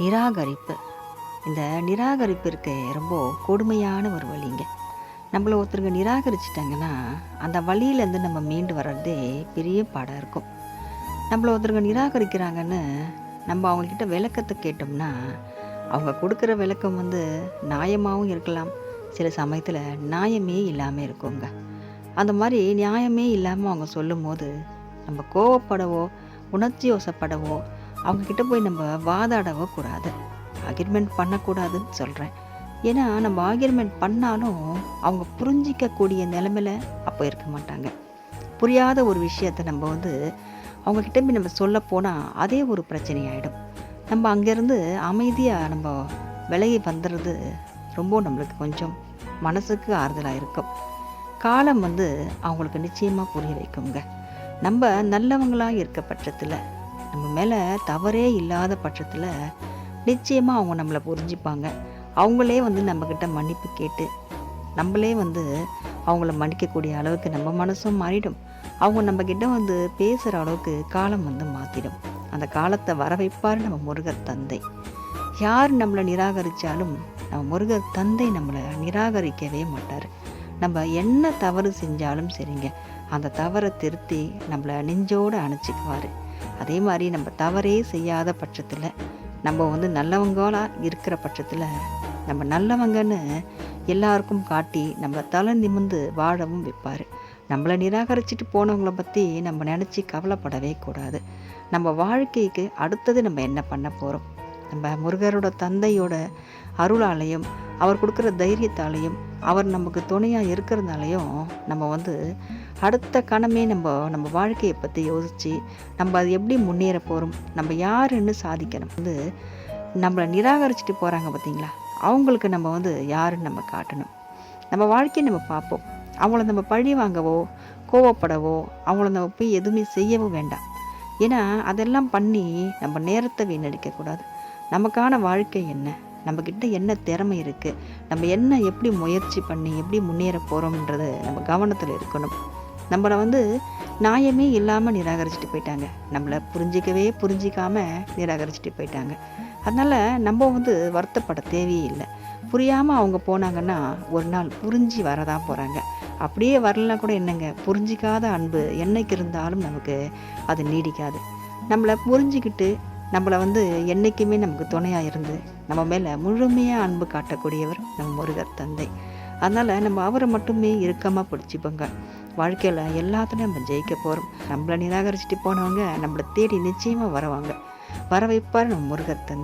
நிராகரிப்பு. இந்த நிராகரிப்பு இருக்க ரொம்ப கொடுமையான ஒரு வழிங்க நம்மளை ஒருத்தருங்க நிராகரிச்சிட்டாங்கன்னா அந்த வழியிலேருந்து நம்ம மீண்டு வர்றதே பெரிய பாடம் இருக்கும். நம்மளை ஒருத்தருங்க நிராகரிக்கிறாங்கன்னு நம்ம அவங்கக்கிட்ட விளக்கத்தை கேட்டோம்னா அவங்க கொடுக்குற விளக்கம் வந்து நியாயமாகவும் இருக்கலாம். சில சமயத்தில் நியாயமே இல்லாமல் இருக்குங்க. அந்த மாதிரி நியாயமே இல்லாமல் அவங்க சொல்லும்போது நம்ம கோவப்படவோ உணர்ச்சி வசப்படவோ அவங்கக்கிட்ட போய் நம்ம வாதாடவோ கூடாது. அக்ரிமெண்ட் பண்ணக்கூடாதுன்னு சொல்கிறேன் ஏன்னா நம்ம ஆகிர்மெண்ட் பண்ணாலும் அவங்க புரிஞ்சிக்கக்கூடிய நிலமையில அப்போ இருக்க மாட்டாங்க. புரியாத ஒரு விஷயத்த நம்ம வந்து அவங்கக்கிட்ட போய் நம்ம சொல்ல போனால் அதே ஒரு பிரச்சனையாயிடும் நம்ம அங்கேருந்து அமைதியாக நம்ம விலகி வந்துடுறது ரொம்ப நம்மளுக்கு கொஞ்சம் மனசுக்கு ஆறுதலாக இருக்கும். காலம் வந்து அவங்களுக்கு நிச்சயமாக புரிய வைக்குங்க. நம்ம நல்லவங்களாக இருக்க பட்சத்தில் நம்ம மேலே தவறே இல்லாத பட்சத்தில் நிச்சயமாக அவங்க நம்மளை புரிஞ்சுப்பாங்க. அவங்களே வந்து நம்மக்கிட்ட மன்னிப்பு கேட்டு நம்மளே வந்து அவங்கள மன்னிக்கக்கூடிய அளவுக்கு நம்ம மனசும் மாறிடும். அவங்க நம்மக்கிட்ட வந்து பேசுகிற அளவுக்கு காலம் வந்து மாற்றிடும் அந்த காலத்தை வர வைப்பார் நம்ம முருகர் தந்தை. யார் நம்மளை நிராகரித்தாலும் நம்ம முருகர் தந்தை நம்மளை நிராகரிக்கவே மாட்டார். நம்ம என்ன தவறு செஞ்சாலும் சரிங்க அந்த தவறை திருத்தி நம்மளை நெஞ்சோடு அணைச்சிக்குவார். அதே மாதிரி நம்ம தவறே செய்யாத பட்சத்தில் நம்ம வந்து நல்லவங்களாக இருக்கிற பட்சத்தில் நம்ம நல்லவங்கன்னு எல்லாருக்கும் காட்டி நம்ம தலை நிமிந்து வாழவும் வைப்பார். நம்மளை நிராகரிச்சுட்டு போனவங்கள பற்றி நம்ம நினச்சி கவலைப்படவே கூடாது. நம்ம வாழ்க்கைக்கு அடுத்தது நம்ம என்ன பண்ண போகிறோம் நம்ம முருகரோட தந்தையோட அருளாலையும் அவர் கொடுக்குற தைரியத்தாலையும் அவர் நமக்கு துணையாக இருக்கிறதாலையும் நம்ம வந்து அடுத்த கணமே நம்ம நம்ம வாழ்க்கையை பற்றி யோசித்து நம்ம அது எப்படி முன்னேற போகிறோம் நம்ம யாருன்னு சாதிக்கணும். வந்து நம்மளை நிராகரிச்சுட்டு போகிறாங்க பார்த்தீங்களா அவங்களுக்கு நம்ம வந்து யாருன்னு நம்ம காட்டணும். நம்ம வாழ்க்கையை நம்ம பார்ப்போம். அவங்கள நம்ம பழி வாங்கவோ கோவப்படவோ அவங்கள நம்ம போய் எதுவுமே செய்யவோ வேண்டாம். ஏன்னா அதெல்லாம் பண்ணி நம்ம நேரத்தை வீணடிக்கக்கூடாது நமக்கான வாழ்க்கை என்ன? நம்மக்கிட்ட என்ன திறமை இருக்குது நம்ம என்ன எப்படி முயற்சி பண்ணி எப்படி முன்னேற போகிறோம்ன்றது நம்ம கவனத்தில் இருக்கணும். நம்மளை வந்து நியாயமே இல்லாமல் நிராகரிச்சுட்டு போயிட்டாங்க. நம்மளை புரிஞ்சிக்கவே புரிஞ்சிக்காமல் நிராகரிச்சுட்டு போயிட்டாங்க. அதனால் நம்ம வந்து வருத்தப்பட தேவையே இல்லை. புரியாமல் அவங்க போனாங்கன்னா ஒரு நாள் புரிஞ்சு வரதான் போகிறாங்க அப்படியே வரலனா கூட என்னங்க? புரிஞ்சிக்காத அன்பு என்னைக்கு இருந்தாலும் நமக்கு அது நீடிக்காது. நம்மளை புரிஞ்சிக்கிட்டு நம்மளை வந்து என்றைக்குமே நமக்கு துணையாக இருந்து நம்ம மேலே முழுமையாக அன்பு காட்டக்கூடியவர் நம் முருகர் தந்தை. அதனால் நம்ம அவரை மட்டுமே இறுக்கமாக பிடிச்சிப்போங்க. வாழ்க்கையில் எல்லாத்துலையும் நம்ம ஜெயிக்க போகிறோம் நம்மளை நிராகரிச்சுட்டு போனவங்க நம்மளை தேடி நிச்சயமாக வரவாங்க. வர வைப்பார் நம்ம முருகத்தன்.